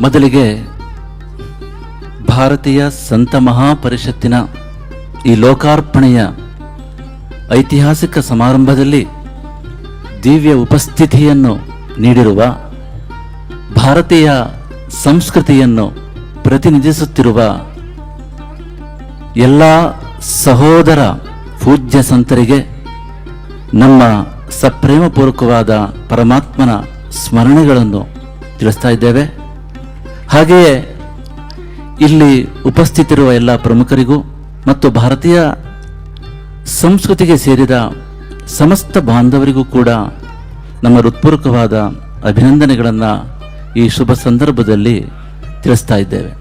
ಮೊದಲಿಗೆ ಭಾರತೀಯ ಸಂತ ಮಹಾಪರಿಷತ್ತಿನ ಈ ಲೋಕಾರ್ಪಣೆಯ ಐತಿಹಾಸಿಕ ಸಮಾರಂಭದಲ್ಲಿ ದಿವ್ಯ ಉಪಸ್ಥಿತಿಯನ್ನು ನೀಡಿರುವ ಭಾರತೀಯ ಸಂಸ್ಕೃತಿಯನ್ನು ಪ್ರತಿನಿಧಿಸುತ್ತಿರುವ ಎಲ್ಲ ಸಹೋದರ ಪೂಜ್ಯ ಸಂತರಿಗೆ ನಮ್ಮ ಸಪ್ರೇಮಪೂರ್ವಕವಾದ ಪರಮಾತ್ಮನ ಸ್ಮರಣೆಗಳನ್ನು ತಿಳಿಸ್ತಾ ಇದ್ದೇವೆ. ಹಾಗೆಯೇ ಇಲ್ಲಿ ಉಪಸ್ಥಿತಿರುವ ಎಲ್ಲ ಪ್ರಮುಖರಿಗೂ ಮತ್ತು ಭಾರತೀಯ ಸಂಸ್ಕೃತಿಗೆ ಸೇರಿದ ಸಮಸ್ತ ಬಾಂಧವರಿಗೂ ಕೂಡ ನಮ್ಮ ಹೃತ್ಪೂರ್ವಕವಾದ ಅಭಿನಂದನೆಗಳನ್ನು ಈ ಶುಭ ಸಂದರ್ಭದಲ್ಲಿ ತಿಳಿಸ್ತಾ ಇದ್ದೇವೆ.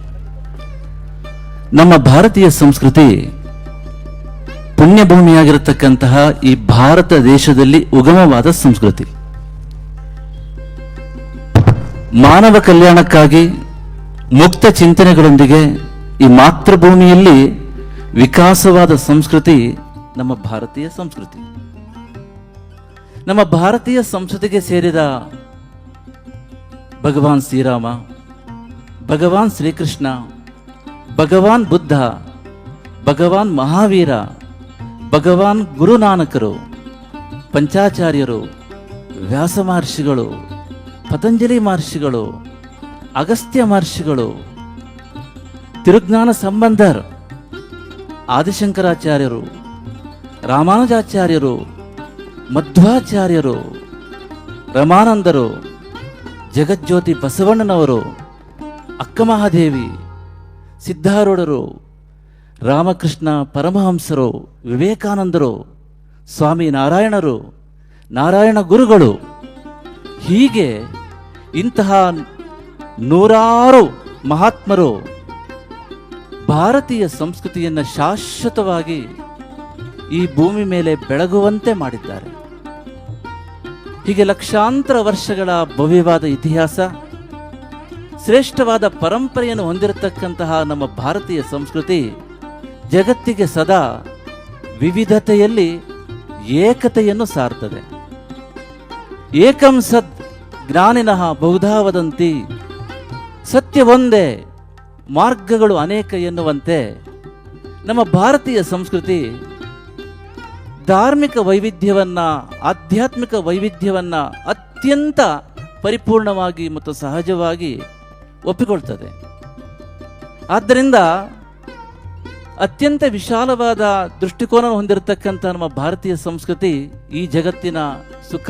ನಮ್ಮ ಭಾರತೀಯ ಸಂಸ್ಕೃತಿ ಪುಣ್ಯಭೂಮಿಯಾಗಿರತಕ್ಕಂತಹ ಈ ಭಾರತ ದೇಶದಲ್ಲಿ ಉಗಮವಾದ ಸಂಸ್ಕೃತಿ. ಮಾನವ ಕಲ್ಯಾಣಕ್ಕಾಗಿ ಮುಕ್ತ ಚಿಂತನೆಗಳೊಂದಿಗೆ ಈ ಮಾತೃಭೂಮಿಯಲ್ಲಿ ವಿಕಾಸವಾದ ಸಂಸ್ಕೃತಿ ನಮ್ಮ ಭಾರತೀಯ ಸಂಸ್ಕೃತಿ. ನಮ್ಮ ಭಾರತೀಯ ಸಂಸ್ಕೃತಿಗೆ ಸೇರಿದ ಭಗವಾನ್ ಶ್ರೀರಾಮ, ಭಗವಾನ್ ಶ್ರೀಕೃಷ್ಣ, ಭಗವಾನ್ ಬುದ್ಧ, ಭಗವಾನ್ ಮಹಾವೀರ, ಭಗವಾನ್ ಗುರುನಾನಕರು, ಪಂಚಾಚಾರ್ಯರು, ವ್ಯಾಸ ಮಹರ್ಷಿಗಳು, ಪತಂಜಲಿ ಮಹರ್ಷಿಗಳು ಅಗಸ್ತ್ಯ ಮಹರ್ಷಿಗಳು, ತಿರುಜ್ಞಾನ ಸಂಬಂಧರ್, ಆದಿಶಂಕರಾಚಾರ್ಯರು, ರಾಮಾನುಜಾಚಾರ್ಯರು, ಮಧ್ವಾಚಾರ್ಯರು, ರಮಾನಂದರು, ಜಗಜ್ಯೋತಿ ಬಸವಣ್ಣನವರು, ಅಕ್ಕಮಹಾದೇವಿ, ಸಿದ್ಧಾರೂಢರು, ರಾಮಕೃಷ್ಣ ಪರಮಹಂಸರು, ವಿವೇಕಾನಂದರು ಸ್ವಾಮಿ ನಾರಾಯಣರು ನಾರಾಯಣ ಗುರುಗಳು. ಹೀಗೆ ಇಂತಹ ನೂರಾರು ಮಹಾತ್ಮರು ಭಾರತೀಯ ಸಂಸ್ಕೃತಿಯನ್ನು ಶಾಶ್ವತವಾಗಿ ಈ ಭೂಮಿ ಮೇಲೆ ಬೆಳಗುವಂತೆ ಮಾಡಿದ್ದಾರೆ. ಹೀಗೆ ಲಕ್ಷಾಂತರ ವರ್ಷಗಳ ಭವ್ಯವಾದ ಇತಿಹಾಸ, ಶ್ರೇಷ್ಠವಾದ ಪರಂಪರೆಯನ್ನು ಹೊಂದಿರತಕ್ಕಂತಹ ನಮ್ಮ ಭಾರತೀಯ ಸಂಸ್ಕೃತಿ ಜಗತ್ತಿಗೆ ಸದಾ ವಿವಿಧತೆಯಲ್ಲಿ ಏಕತೆಯನ್ನು ಸಾರ್ತದೆ ಏಕಂ ಸದ್ ಜ್ಞಾನಿನಃ ಬಹುಧಾ ವದಂತಿ ಸತ್ಯ ಒಂದೇ, ಮಾರ್ಗಗಳು ಅನೇಕ ಎನ್ನುವಂತೆ ನಮ್ಮ ಭಾರತೀಯ ಸಂಸ್ಕೃತಿ ಧಾರ್ಮಿಕ ವೈವಿಧ್ಯವನ್ನ, ಆಧ್ಯಾತ್ಮಿಕ ವೈವಿಧ್ಯವನ್ನ ಅತ್ಯಂತ ಪರಿಪೂರ್ಣವಾಗಿ ಮತ್ತು ಸಹಜವಾಗಿ ಒಪ್ಪಿಕೊಳ್ತದೆ. ಆದ್ದರಿಂದ ಅತ್ಯಂತ ವಿಶಾಲವಾದ ದೃಷ್ಟಿಕೋನ ಹೊಂದಿರತಕ್ಕಂಥ ನಮ್ಮ ಭಾರತೀಯ ಸಂಸ್ಕೃತಿ ಈ ಜಗತ್ತಿನ ಸುಖ,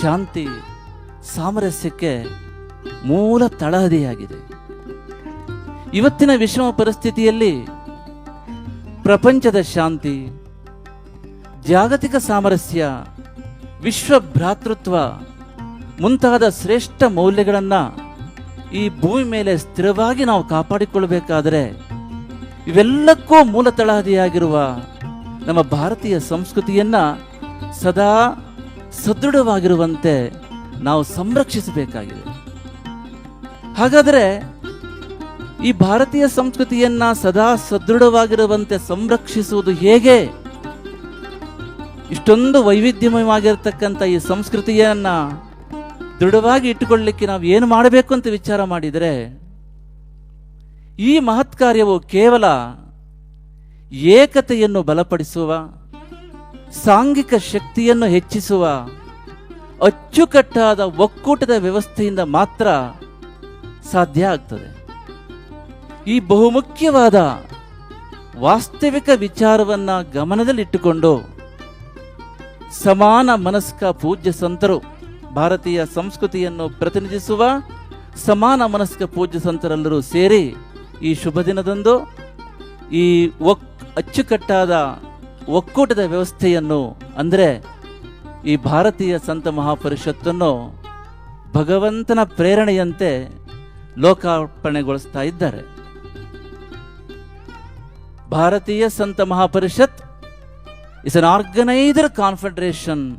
ಶಾಂತಿ, ಸಾಮರಸ್ಯಕ್ಕೆ ಮೂಲ ತಳಹದಿಯಾಗಿದೆ. ಇವತ್ತಿನ ವಿಷಮ ಪರಿಸ್ಥಿತಿಯಲ್ಲಿ ಪ್ರಪಂಚದ ಶಾಂತಿ, ಜಾಗತಿಕ ಸಾಮರಸ್ಯ, ವಿಶ್ವ ಭ್ರಾತೃತ್ವ ಮುಂತಾದ ಶ್ರೇಷ್ಠ ಮೌಲ್ಯಗಳನ್ನು ಈ ಭೂಮಿ ಮೇಲೆ ಸ್ಥಿರವಾಗಿ ನಾವು ಕಾಪಾಡಿಕೊಳ್ಳಬೇಕಾದರೆ ಇವೆಲ್ಲಕ್ಕೂ ಮೂಲ ತಳಹದಿಯಾಗಿರುವ ನಮ್ಮ ಭಾರತೀಯ ಸಂಸ್ಕೃತಿಯನ್ನ ಸದಾ ಸದೃಢವಾಗಿರುವಂತೆ ನಾವು ಸಂರಕ್ಷಿಸಬೇಕಾಗಿದೆ. ಹಾಗಾದರೆ ಈ ಭಾರತೀಯ ಸಂಸ್ಕೃತಿಯನ್ನ ಸದಾ ಸದೃಢವಾಗಿರುವಂತೆ ಸಂರಕ್ಷಿಸುವುದು ಹೇಗೆ? ಇಷ್ಟೊಂದು ವೈವಿಧ್ಯಮಯವಾಗಿರ್ತಕ್ಕಂಥ ಈ ಸಂಸ್ಕೃತಿಯನ್ನ ದೃಢವಾಗಿ ಇಟ್ಟುಕೊಳ್ಳಲಿಕ್ಕೆ ನಾವು ಏನು ಮಾಡಬೇಕು ಅಂತ ವಿಚಾರ ಮಾಡಿದರೆ, ಈ ಮಹತ್ ಕಾರ್ಯವು ಕೇವಲ ಏಕತೆಯನ್ನು ಬಲಪಡಿಸುವ, ಸಾಂಘಿಕ ಶಕ್ತಿಯನ್ನು ಹೆಚ್ಚಿಸುವ, ಅಚ್ಚುಕಟ್ಟಾದ ಒಕ್ಕೂಟದ ವ್ಯವಸ್ಥೆಯಿಂದ ಮಾತ್ರ ಸಾಧ್ಯ ಆಗ್ತದೆ. ಈ ಬಹುಮುಖ್ಯವಾದ ವಾಸ್ತವಿಕ ವಿಚಾರವನ್ನ ಗಮನದಲ್ಲಿಟ್ಟುಕೊಂಡು ಸಮಾನ ಮನಸ್ಕ ಪೂಜ್ಯ ಸಂತರು ಭಾರತೀಯ ಸಂಸ್ಕೃತಿಯನ್ನು ಪ್ರತಿನಿಧಿಸುವ ಸಮಾನ ಮನಸ್ಕ ಪೂಜ್ಯ ಸಂತರೆಲ್ಲರೂ ಸೇರಿ ಈ ಶುಭ ದಿನದಂದು ಈ ಒಕ್, ಅಚ್ಚುಕಟ್ಟಾದ ಒಕ್ಕೂಟದ ವ್ಯವಸ್ಥೆಯನ್ನು ಅಂದರೆ ಈ ಭಾರತೀಯ ಸಂತ ಮಹಾಪರಿಷತ್ತನ್ನು ಭಗವಂತನ ಪ್ರೇರಣೆಯಂತೆ ಲೋಕಾರ್ಪಣೆಗೊಳಿಸ್ತಾ ಇದ್ದಾರೆ. Bharatiya Sant Mahaparishat is an organise confederation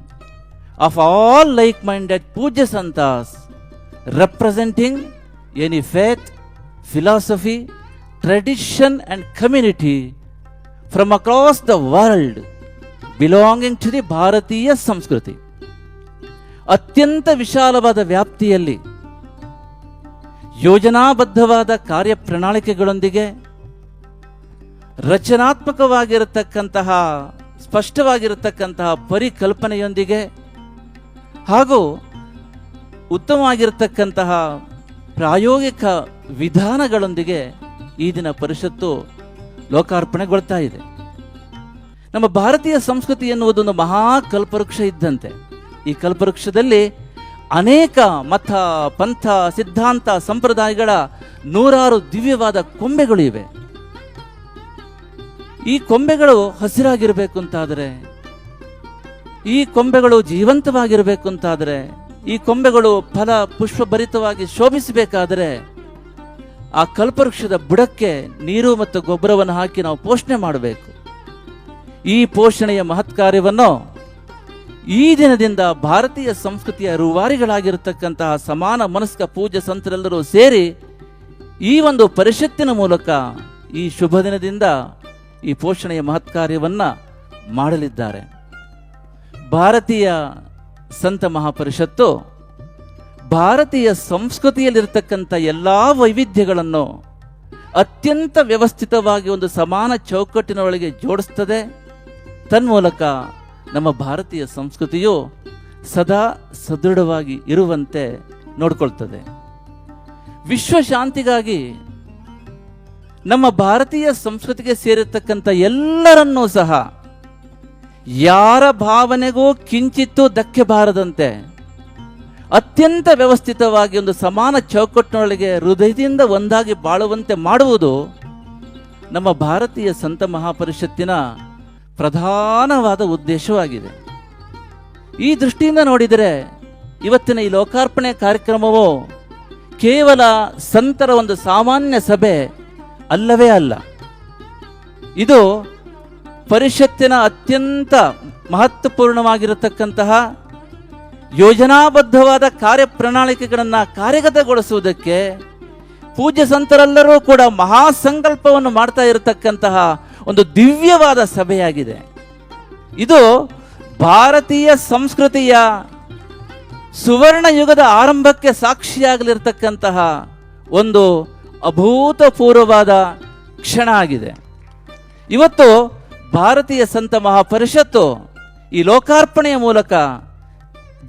of all like minded ಪೂಜ್ಯ santas representing any faith philosophy tradition and community from across the world belonging to the Bharatiya Sanskriti. ಅತ್ಯಂತ ವಿಶಾಲವಾದ ವ್ಯಾಪ್ತಿಯಲ್ಲಿ ಯೋಜನಾಬದ್ಧವಾದ ಕಾರ್ಯಪ್ರಣಾಳಿಕೆಗಳೊಂದಿಗೆ ರಚನಾತ್ಮಕವಾಗಿರತಕ್ಕಂತಹ, ಸ್ಪಷ್ಟವಾಗಿರತಕ್ಕಂತಹ ಪರಿಕಲ್ಪನೆಯೊಂದಿಗೆ ಹಾಗೂ ಉತ್ತಮವಾಗಿರತಕ್ಕಂತಹ ಪ್ರಾಯೋಗಿಕ ವಿಧಾನಗಳೊಂದಿಗೆ ಈ ದಿನ ಪರಿಷತ್ತು ಲೋಕಾರ್ಪಣೆಗೊಳ್ತಾ ಇದೆ. ನಮ್ಮ ಭಾರತೀಯ ಸಂಸ್ಕೃತಿ ಎನ್ನುವುದೊಂದು ಮಹಾ ಕಲ್ಪವೃಕ್ಷ ಇದ್ದಂತೆ. ಈ ಕಲ್ಪವೃಕ್ಷದಲ್ಲಿ ಅನೇಕ ಮತ ಪಂಥ, ಸಿದ್ಧಾಂತ ಸಂಪ್ರದಾಯಗಳ ನೂರಾರು ದಿವ್ಯವಾದ ಕೊಂಬೆಗಳು ಇವೆ. ಈ ಕೊಂಬೆಗಳು ಹಸಿರಾಗಿರಬೇಕು ಅಂತಾದರೆ ಈ ಕೊಂಬೆಗಳು ಜೀವಂತವಾಗಿರಬೇಕು ಅಂತಾದರೆ ಈ ಕೊಂಬೆಗಳು ಫಲ ಪುಷ್ಪಭರಿತವಾಗಿ ಶೋಭಿಸಬೇಕಾದರೆ, ಆ ಕಲ್ಪವೃಕ್ಷದ ಬುಡಕ್ಕೆ ನೀರು ಮತ್ತು ಗೊಬ್ಬರವನ್ನು ಹಾಕಿ ನಾವು ಪೋಷಣೆ ಮಾಡಬೇಕು. ಈ ಪೋಷಣೆಯ ಮಹತ್ ಕಾರ್ಯವನ್ನು ಈ ದಿನದಿಂದ ಭಾರತೀಯ ಸಂಸ್ಕೃತಿಯ ರೂವಾರಿಗಳಾಗಿರತಕ್ಕಂತಹ ಸಮಾನ ಮನಸ್ಕ ಪೂಜೆ ಸಂತರೆಲ್ಲರೂ ಸೇರಿ ಈ ಒಂದು ಪರಿಷತ್ತಿನ ಮೂಲಕ ಈ ಶುಭ ದಿನದಿಂದ ಈ ಪೋಷಣೆಯ ಮಹತ್ ಕಾರ್ಯವನ್ನ ಮಾಡಲಿದ್ದಾರೆ. ಭಾರತೀಯ ಸಂತ ಮಹಾಪರಿಷತ್ತು ಭಾರತೀಯ ಸಂಸ್ಕೃತಿಯಲ್ಲಿರತಕ್ಕಂಥ ಎಲ್ಲ ವೈವಿಧ್ಯಗಳನ್ನು ಅತ್ಯಂತ ವ್ಯವಸ್ಥಿತವಾಗಿ ಒಂದು ಸಮಾನ ಚೌಕಟ್ಟಿನೊಳಗೆ ಜೋಡಿಸ್ತದೆ. ತನ್ಮೂಲಕ ನಮ್ಮ ಭಾರತೀಯ ಸಂಸ್ಕೃತಿಯು ಸದಾ ಸದೃಢವಾಗಿ ಇರುವಂತೆ ನೋಡ್ಕೊಳ್ತದೆ. ವಿಶ್ವ ಶಾಂತಿಗಾಗಿ ನಮ್ಮ ಭಾರತೀಯ ಸಂಸ್ಕೃತಿಗೆ ಸೇರಿರ್ತಕ್ಕಂಥ ಎಲ್ಲರನ್ನೂ ಸಹ ಯಾರ ಭಾವನೆಗೂ ಕಿಂಚಿತ್ತೂ ಧಕ್ಕೆ ಬಾರದಂತೆ ಅತ್ಯಂತ ವ್ಯವಸ್ಥಿತವಾಗಿ ಒಂದು ಸಮಾನ ಚೌಕಟ್ಟಿನೊಳಗೆ ಹೃದಯದಿಂದ ಒಂದಾಗಿ ಬಾಳುವಂತೆ ಮಾಡುವುದು ನಮ್ಮ ಭಾರತೀಯ ಸಂತ ಮಹಾಪರಿಷತ್ತಿನ ಪ್ರಧಾನವಾದ ಉದ್ದೇಶವಾಗಿದೆ. ಈ ದೃಷ್ಟಿಯಿಂದ ನೋಡಿದರೆ ಇವತ್ತಿನ ಈ ಲೋಕಾರ್ಪಣೆ ಕಾರ್ಯಕ್ರಮವು ಕೇವಲ ಸಂತರ ಒಂದು ಸಾಮಾನ್ಯ ಸಭೆ ಅಲ್ಲವೇ ಅಲ್ಲ. ಇದು ಪರಿಷತ್ತಿನ ಅತ್ಯಂತ ಮಹತ್ವಪೂರ್ಣವಾಗಿರತಕ್ಕಂತಹ ಯೋಜನಾಬದ್ಧವಾದ ಕಾರ್ಯಪ್ರಣಾಳಿಕೆಗಳನ್ನು ಕಾರ್ಯಗತಗೊಳಿಸುವುದಕ್ಕೆ ಪೂಜ್ಯ ಸಂತರೆಲ್ಲರೂ ಕೂಡ ಮಹಾಸಂಕಲ್ಪವನ್ನು ಮಾಡ್ತಾ ಇರತಕ್ಕಂತಹ ಒಂದು ದಿವ್ಯವಾದ ಸಭೆಯಾಗಿದೆ. ಇದು ಭಾರತೀಯ ಸಂಸ್ಕೃತಿಯ ಸುವರ್ಣ ಯುಗದ ಆರಂಭಕ್ಕೆ ಸಾಕ್ಷಿಯಾಗಲಿರ್ತಕ್ಕಂತಹ ಒಂದು ಅಭೂತಪೂರ್ವವಾದ ಕ್ಷಣ ಆಗಿದೆ. ಇವತ್ತು ಭಾರತೀಯ ಸಂತ ಮಹಾಪರಿಷತ್ತು ಈ ಲೋಕಾರ್ಪಣೆಯ ಮೂಲಕ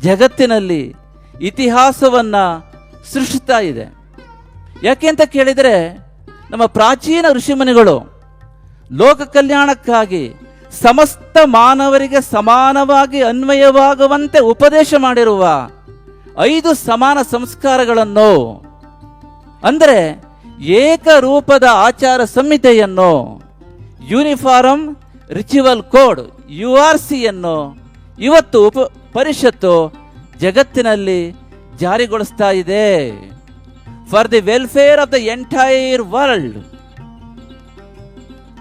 ಜಗತ್ತಿನಲ್ಲಿ ಇತಿಹಾಸವನ್ನು ಸೃಷ್ಟಿಸ್ತಾ ಇದೆ. ಯಾಕೆ ಅಂತ ಕೇಳಿದರೆ ನಮ್ಮ ಪ್ರಾಚೀನ ಋಷಿಮುನಿಗಳು ಲೋಕ ಕಲ್ಯಾಣಕ್ಕಾಗಿ ಸಮಸ್ತ ಮಾನವರಿಗೆ ಸಮಾನವಾಗಿ ಅನ್ವಯವಾಗುವಂತೆ ಉಪದೇಶ ಮಾಡಿರುವ ಐದು ಸಮಾನ ಸಂಸ್ಕಾರಗಳನ್ನು, ಅಂದರೆ ಏಕರೂಪದ ಆಚಾರ ಸಂಹಿತೆಯನ್ನು, uniform ritual code, U R ಸಿಯನ್ನು ಇವತ್ತು ಉಪ ಪರಿಷತ್ತು ಜಗತ್ತಿನಲ್ಲಿ ಜಾರಿಗೊಳಿಸ್ತಾ ಇದೆ. For the welfare of the entire world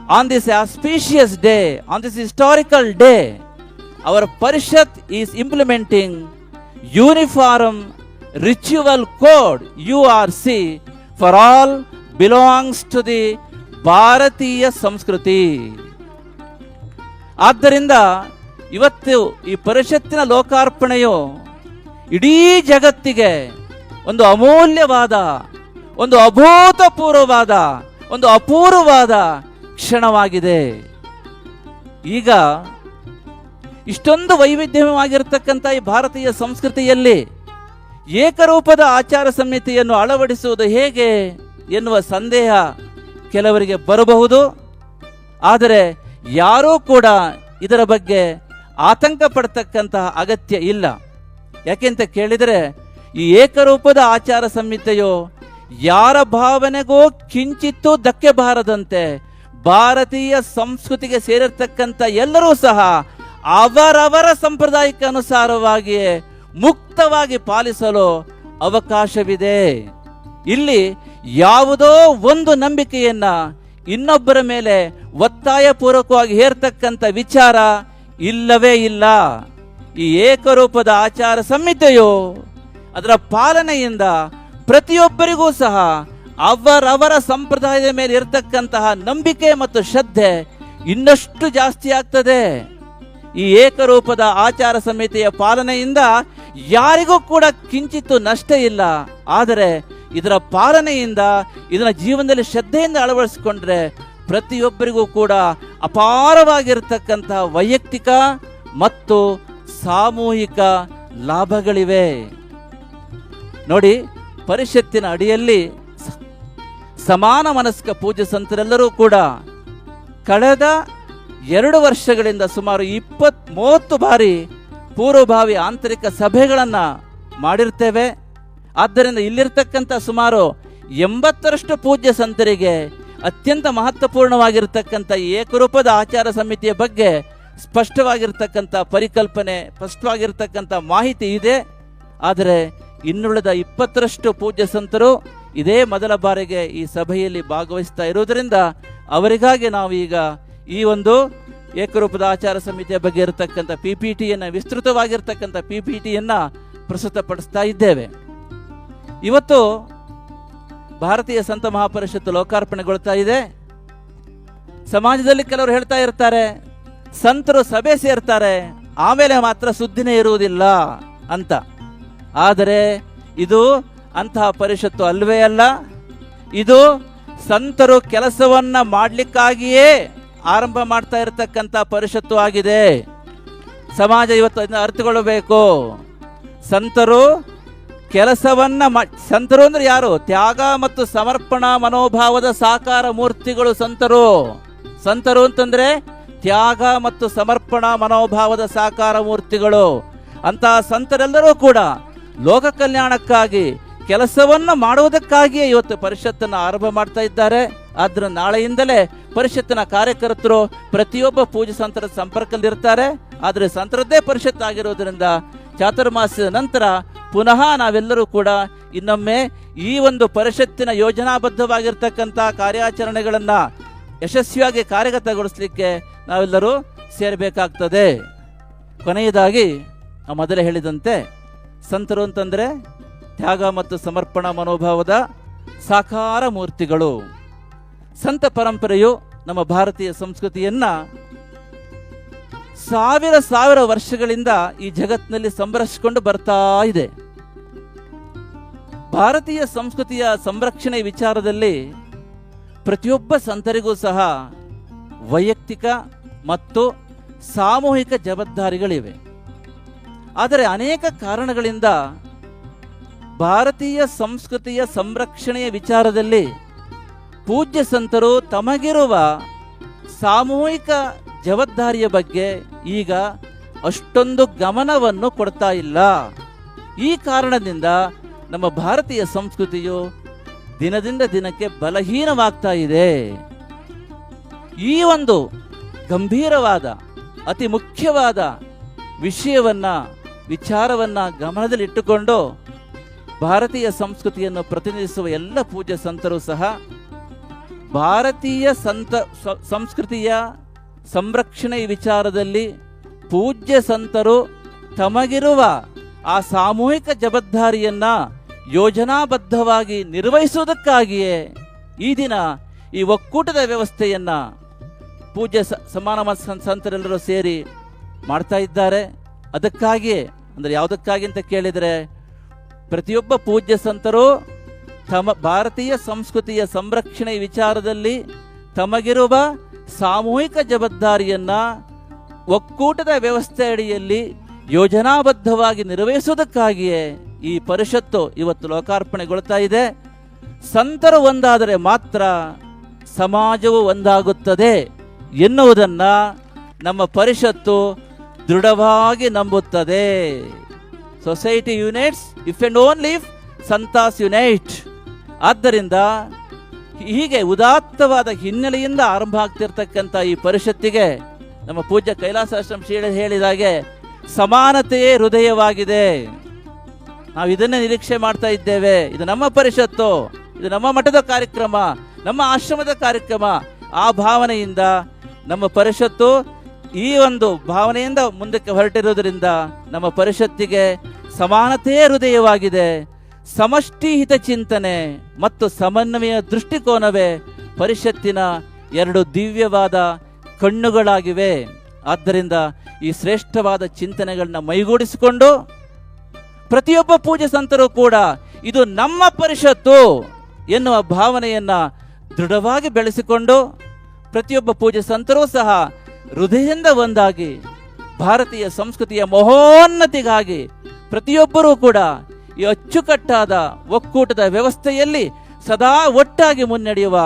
on this auspicious day, on this historical day, our Parishat is implementing uniform ritual code URC for all belongs to the ಭಾರತೀಯ ಸಂಸ್ಕೃತಿ ಆದ್ದರಿಂದ ಇವತ್ತು ಈ ಪರಿಷತ್ತಿನ ಲೋಕಾರ್ಪಣೆಯು ಇಡೀ ಜಗತ್ತಿಗೆ ಒಂದು ಅಮೂಲ್ಯವಾದ ಒಂದು ಅಭೂತಪೂರ್ವವಾದ ಒಂದು ಅಪೂರ್ವವಾದ ಕ್ಷಣವಾಗಿದೆ. ಈಗ ಇಷ್ಟೊಂದು ವೈವಿಧ್ಯಮಯವಾಗಿರತಕ್ಕಂಥ ಈ ಭಾರತೀಯ ಸಂಸ್ಕೃತಿಯಲ್ಲಿ ಏಕರೂಪದ ಆಚಾರ ಸಂಹಿತೆಯನ್ನು ಅಳವಡಿಸುವುದು ಹೇಗೆ ಎನ್ನುವ ಸಂದೇಹ ಕೆಲವರಿಗೆ ಬರಬಹುದು. ಆದರೆ ಯಾರೂ ಕೂಡ ಇದರ ಬಗ್ಗೆ ಆತಂಕ ಪಡ್ತಕ್ಕಂತಹ ಅಗತ್ಯ ಇಲ್ಲ. ಯಾಕೆಂತ ಕೇಳಿದರೆ ಈ ಏಕರೂಪದ ಆಚಾರ ಸಂಹಿತೆಯು ಯಾರ ಭಾವನೆಗೂ ಕಿಂಚಿತ್ತೂ ಧಕ್ಕೆ ಬಾರದಂತೆ ಭಾರತೀಯ ಸಂಸ್ಕೃತಿಗೆ ಸೇರಿರ್ತಕ್ಕಂಥ ಎಲ್ಲರೂ ಸಹ ಅವರವರ ಸಂಪ್ರದಾಯಕ್ಕೆ ಅನುಸಾರವಾಗಿ ಮುಕ್ತವಾಗಿ ಪಾಲಿಸಲು ಅವಕಾಶವಿದೆ. ಇಲ್ಲಿ ಯಾವುದೋ ಒಂದು ನಂಬಿಕೆಯನ್ನ ಇನ್ನೊಬ್ಬರ ಮೇಲೆ ಒತ್ತಾಯ ಪೂರ್ವಕವಾಗಿ ಹೇರ್ತಕ್ಕಂಥ ವಿಚಾರ ಇಲ್ಲವೇ ಇಲ್ಲ. ಈ ಏಕರೂಪದ ಆಚಾರ ಸಂಹಿತೆಯು ಅದರ ಪಾಲನೆಯಿಂದ ಪ್ರತಿಯೊಬ್ಬರಿಗೂ ಸಹ ಅವರವರ ಸಂಪ್ರದಾಯದ ಮೇಲೆ ಇರತಕ್ಕಂತಹ ನಂಬಿಕೆ ಮತ್ತು ಶ್ರದ್ಧೆ ಇನ್ನಷ್ಟು ಜಾಸ್ತಿ ಆಗ್ತದೆ. ಈ ಏಕರೂಪದ ಆಚಾರ ಸಮಿತಿಯ ಪಾಲನೆಯಿಂದ ಯಾರಿಗೂ ಕೂಡ ಕಿಂಚಿತ್ತು ನಷ್ಟ ಇಲ್ಲ. ಆದರೆ ಇದರ ಪಾಲನೆಯಿಂದ, ಇದನ್ನ ಜೀವನದಲ್ಲಿ ಶ್ರದ್ಧೆಯಿಂದ ಅಳವಡಿಸಿಕೊಂಡ್ರೆ ಪ್ರತಿಯೊಬ್ಬರಿಗೂ ಕೂಡ ಅಪಾರವಾಗಿರತಕ್ಕಂತಹ ವೈಯಕ್ತಿಕ ಮತ್ತು ಸಾಮೂಹಿಕ ಲಾಭಗಳಿವೆ. ನೋಡಿ, ಪರಿಷತ್ತಿನ ಅಡಿಯಲ್ಲಿ ಸಮಾನ ಮನಸ್ಕ ಪೂಜ್ಯ ಸಂತರೆಲ್ಲರೂ ಕೂಡ ಕಳೆದ ಎರಡು ವರ್ಷಗಳಿಂದ ಸುಮಾರು ಇಪ್ಪತ್ ಮೂವತ್ತು ಬಾರಿ ಪೂರ್ವಭಾವಿ ಆಂತರಿಕ ಸಭೆಗಳನ್ನು ಮಾಡಿರ್ತೇವೆ. ಆದ್ದರಿಂದ ಇಲ್ಲಿರ್ತಕ್ಕಂಥ ಸುಮಾರು ಎಂಬತ್ತರಷ್ಟು ಪೂಜ್ಯ ಸಂತರಿಗೆ ಅತ್ಯಂತ ಮಹತ್ವಪೂರ್ಣವಾಗಿರ್ತಕ್ಕಂಥ ಏಕರೂಪದ ಆಚಾರ ಸಮಿತಿಯ ಬಗ್ಗೆ ಸ್ಪಷ್ಟವಾಗಿರ್ತಕ್ಕಂಥ ಪರಿಕಲ್ಪನೆ, ಸ್ಪಷ್ಟವಾಗಿರ್ತಕ್ಕಂಥ ಮಾಹಿತಿ ಇದೆ. ಆದರೆ ಇನ್ನುಳಿದ ಇಪ್ಪತ್ತರಷ್ಟು ಪೂಜ್ಯ ಸಂತರು ಇದೇ ಮೊದಲ ಬಾರಿಗೆ ಈ ಸಭೆಯಲ್ಲಿ ಭಾಗವಹಿಸ್ತಾ ಇರುವುದರಿಂದ ಅವರಿಗಾಗಿ ನಾವು ಈಗ ಈ ಒಂದು ಏಕರೂಪದ ಆಚಾರ ಸಮಿತಿಯ ಬಗ್ಗೆ ಇರತಕ್ಕಂಥ ಪಿ ಪಿ ಟಿಯನ್ನು ವಿಸ್ತೃತವಾಗಿರ್ತಕ್ಕಂಥ ಪಿ ಪಿ ಟಿಯನ್ನು ಪ್ರಸ್ತುತಪಡಿಸ್ತಾ ಇದ್ದೇವೆ. ಇವತ್ತು ಭಾರತೀಯ ಸಂತ ಮಹಾಪರಿಷತ್ತು ಲೋಕಾರ್ಪಣೆಗೊಳ್ತಾ ಇದೆ. ಸಮಾಜದಲ್ಲಿ ಕೆಲವರು ಹೇಳ್ತಾ ಇರ್ತಾರೆ, ಸಂತರು ಸಭೆ ಸೇರ್ತಾರೆ, ಆಮೇಲೆ ಮಾತ್ರ ಸುದ್ದಿನೇ ಇರುವುದಿಲ್ಲ ಅಂತ. ಆದರೆ ಇದು ಅಂತಹ ಪರಿಷತ್ತು ಅಲ್ವೇ ಅಲ್ಲ. ಇದು ಸಂತರು ಕೆಲಸವನ್ನ ಮಾಡಲಿಕ್ಕಾಗಿಯೇ ಆರಂಭ ಮಾಡ್ತಾ ಇರತಕ್ಕಂಥ ಪರಿಷತ್ತು ಆಗಿದೆ. ಸಮಾಜ ಇವತ್ತು ಅರ್ಥಗೊಳ್ಳಬೇಕು ಸಂತರು ಕೆಲಸವನ್ನ ಸಂತರು ಅಂದ್ರೆ ಯಾರು? ತ್ಯಾಗ ಮತ್ತು ಸಮರ್ಪಣಾ ಮನೋಭಾವದ ಸಾಕಾರ ಮೂರ್ತಿಗಳು ಸಂತರು. ಸಂತರು ಅಂತಂದ್ರೆ ತ್ಯಾಗ ಮತ್ತು ಸಮರ್ಪಣಾ ಮನೋಭಾವದ ಸಾಕಾರ ಮೂರ್ತಿಗಳು. ಅಂತಹ ಸಂತರೆಲ್ಲರೂ ಕೂಡ ಲೋಕ ಕಲ್ಯಾಣಕ್ಕಾಗಿ ಕೆಲಸವನ್ನ ಮಾಡುವುದಕ್ಕಾಗಿಯೇ ಇವತ್ತು ಪರಿಷತ್ತನ್ನು ಆರಂಭ ಮಾಡ್ತಾ ಇದ್ದಾರೆ. ಆದ್ರೆ ನಾಳೆಯಿಂದಲೇ ಪರಿಷತ್ತಿನ ಕಾರ್ಯಕರ್ತರು ಪ್ರತಿಯೊಬ್ಬ ಪೂಜೆ ಸಂತರ ಸಂಪರ್ಕದಲ್ಲಿರ್ತಾರೆ. ಆದರೆ ಸಂತರದ್ದೇ ಪರಿಷತ್ ಆಗಿರೋದ್ರಿಂದ ಚಾತುರ್ಮಾಸದ ನಂತರ ಪುನಃ ನಾವೆಲ್ಲರೂ ಕೂಡ ಇನ್ನೊಮ್ಮೆ ಈ ಒಂದು ಪರಿಷತ್ತಿನ ಯೋಜನಾಬದ್ಧವಾಗಿರ್ತಕ್ಕಂಥ ಕಾರ್ಯಾಚರಣೆಗಳನ್ನು ಯಶಸ್ವಿಯಾಗಿ ಕಾರ್ಯಗತಗೊಳಿಸಲಿಕ್ಕೆ ನಾವೆಲ್ಲರೂ ಸೇರಬೇಕಾಗ್ತದೆ. ಕೊನೆಯದಾಗಿ ಮೊದಲೇ ಹೇಳಿದಂತೆ, ಸಂತರು ಅಂತಂದ್ರೆ ತ್ಯಾಗ ಮತ್ತು ಸಮರ್ಪಣಾ ಮನೋಭಾವದ ಸಾಕಾರ ಮೂರ್ತಿಗಳು. ಸಂತ ಪರಂಪರೆಯು ನಮ್ಮ ಭಾರತೀಯ ಸಂಸ್ಕೃತಿಯನ್ನ ಸಾವಿರ ಸಾವಿರ ವರ್ಷಗಳಿಂದ ಈ ಜಗತ್ತಿನಲ್ಲಿ ಸಂರಕ್ಷಿಸಿಕೊಂಡು ಬರ್ತಾ ಇದೆ. ಭಾರತೀಯ ಸಂಸ್ಕೃತಿಯ ಸಂರಕ್ಷಣೆ ವಿಚಾರದಲ್ಲಿ ಪ್ರತಿಯೊಬ್ಬ ಸಂತರಿಗೂ ಸಹ ವೈಯಕ್ತಿಕ ಮತ್ತು ಸಾಮೂಹಿಕ ಜವಾಬ್ದಾರಿಗಳಿವೆ. ಆದರೆ ಅನೇಕ ಕಾರಣಗಳಿಂದ ಭಾರತೀಯ ಸಂಸ್ಕೃತಿಯ ಸಂರಕ್ಷಣೆಯ ವಿಚಾರದಲ್ಲಿ ಪೂಜ್ಯ ಸಂತರು ತಮಗಿರುವ ಸಾಮೂಹಿಕ ಜವಾಬ್ದಾರಿಯ ಬಗ್ಗೆ ಈಗ ಅಷ್ಟೊಂದು ಗಮನವನ್ನು ಕೊಡ್ತಾ ಇಲ್ಲ. ಈ ಕಾರಣದಿಂದ ನಮ್ಮ ಭಾರತೀಯ ಸಂಸ್ಕೃತಿಯು ದಿನದಿಂದ ದಿನಕ್ಕೆ ಬಲಹೀನವಾಗ್ತಾ ಇದೆ. ಈ ಒಂದು ಗಂಭೀರವಾದ, ಅತಿ ಮುಖ್ಯವಾದ ವಿಷಯವನ್ನು, ವಿಚಾರವನ್ನು ಗಮನದಲ್ಲಿಟ್ಟುಕೊಂಡು ಭಾರತೀಯ ಸಂಸ್ಕೃತಿಯನ್ನು ಪ್ರತಿನಿಧಿಸುವ ಎಲ್ಲ ಪೂಜ್ಯ ಸಂತರು ಸಹ ಭಾರತೀಯ ಸಂತ ಸಂಸ್ಕೃತಿಯ ಸಂರಕ್ಷಣೆ ವಿಚಾರದಲ್ಲಿ ಪೂಜ್ಯ ಸಂತರು ತಮಗಿರುವ ಆ ಸಾಮೂಹಿಕ ಜವಾಬ್ದಾರಿಯನ್ನು ಯೋಜನಾಬದ್ಧವಾಗಿ ನಿರ್ವಹಿಸುವುದಕ್ಕಾಗಿಯೇ ಈ ದಿನ ಈ ಒಕ್ಕೂಟದ ವ್ಯವಸ್ಥೆಯನ್ನು ಪೂಜ್ಯ ಸಮಾನ ಸಂತರೆಲ್ಲರೂ ಸೇರಿ ಮಾಡ್ತಾ ಇದ್ದಾರೆ. ಅದಕ್ಕಾಗಿಯೇ, ಅಂದರೆ ಯಾವುದಕ್ಕಾಗಿ ಅಂತ ಕೇಳಿದರೆ ಪ್ರತಿಯೊಬ್ಬ ಪೂಜ್ಯ ಸಂತರು ತಮ್ಮ ಭಾರತೀಯ ಸಂಸ್ಕೃತಿಯ ಸಂರಕ್ಷಣೆ ವಿಚಾರದಲ್ಲಿ ತಮಗಿರುವ ಸಾಮೂಹಿಕ ಜವಾಬ್ದಾರಿಯನ್ನು ಒಕ್ಕೂಟದ ವ್ಯವಸ್ಥೆ ಅಡಿಯಲ್ಲಿ ಯೋಜನಾಬದ್ಧವಾಗಿ ನಿರ್ವಹಿಸುವುದಕ್ಕಾಗಿಯೇ ಈ ಪರಿಷತ್ತು ಇವತ್ತು ಲೋಕಾರ್ಪಣೆಗೊಳ್ತಾ ಇದೆ. ಸಂತರು ಒಂದಾದರೆ ಮಾತ್ರ ಸಮಾಜವು ಒಂದಾಗುತ್ತದೆ ಎನ್ನುವುದನ್ನು ನಮ್ಮ ಪರಿಷತ್ತು ದೃಢವಾಗಿ ನಂಬುತ್ತದೆ. Society unites if and only if santas unite ಆದ್ದರಿಂದ ಹೀಗೆ ಉದಾತ್ತವಾದ ಹಿನ್ನೆಲೆಯಿಂದ ಆರಂಭ ಆಗ್ತಿರ್ತಕ್ಕಂಥ ಈ ಪರಿಷತ್ತಿಗೆ ನಮ್ಮ ಪೂಜ್ಯ ಕೈಲಾಸಾಶ್ರಮ ಶ್ರೀ ಹೇಳಿದಾಗೆ ಸಮಾನತೆಯೇ ಹೃದಯವಾಗಿದೆ. ನಾವು ಇದನ್ನೇ ನಿರೀಕ್ಷೆ ಮಾಡ್ತಾ ಇದ್ದೇವೆ. ಇದು ನಮ್ಮ ಪರಿಷತ್ತು, ಇದು ನಮ್ಮ ಮಠದ ಕಾರ್ಯಕ್ರಮ, ನಮ್ಮ ಆಶ್ರಮದ ಕಾರ್ಯಕ್ರಮ. ಆ ಭಾವನೆಯಿಂದ ನಮ್ಮ ಪರಿಷತ್ತು ಈ ಒಂದು ಭಾವನೆಯಿಂದ ಮುಂದಕ್ಕೆ ಹೊರಟಿರೋದರಿಂದ ನಮ್ಮ ಪರಿಷತ್ತಿಗೆ ಸಮಾನತೆಯೇ ಹೃದಯವಾಗಿದೆ. ಸಮಷ್ಟಿ ಹಿತ ಚಿಂತನೆ ಮತ್ತು ಸಮನ್ವಯ ದೃಷ್ಟಿಕೋನವೇ ಪರಿಷತ್ತಿನ ಎರಡು ದಿವ್ಯವಾದ ಕಣ್ಣುಗಳಾಗಿವೆ. ಆದ್ದರಿಂದ ಈ ಶ್ರೇಷ್ಠವಾದ ಚಿಂತನೆಗಳನ್ನ ಮೈಗೂಡಿಸಿಕೊಂಡು ಪ್ರತಿಯೊಬ್ಬ ಪೂಜೆ ಸಂತರು ಕೂಡ ಇದು ನಮ್ಮ ಪರಿಷತ್ತು ಎನ್ನುವ ಭಾವನೆಯನ್ನ ದೃಢವಾಗಿ ಬೆಳೆಸಿಕೊಂಡು ಪ್ರತಿಯೊಬ್ಬ ಪೂಜೆ ಸಂತರೂ ಸಹ ಹೃದಯದಿಂದ ಒಂದಾಗಿ ಭಾರತೀಯ ಸಂಸ್ಕೃತಿಯ ಮಹೋನ್ನತಿಗಾಗಿ ಪ್ರತಿಯೊಬ್ಬರೂ ಕೂಡ ಈ ಅಚ್ಚುಕಟ್ಟಾದ ಒಕ್ಕೂಟದ ವ್ಯವಸ್ಥೆಯಲ್ಲಿ ಸದಾ ಒಟ್ಟಾಗಿ ಮುನ್ನಡೆಯುವ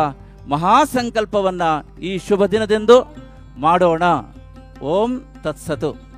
ಮಹಾಸಂಕಲ್ಪವನ್ನ ಈ ಶುಭ ದಿನದಂದು ಮಾಡೋಣ. ಓಂ ತತ್ಸತು.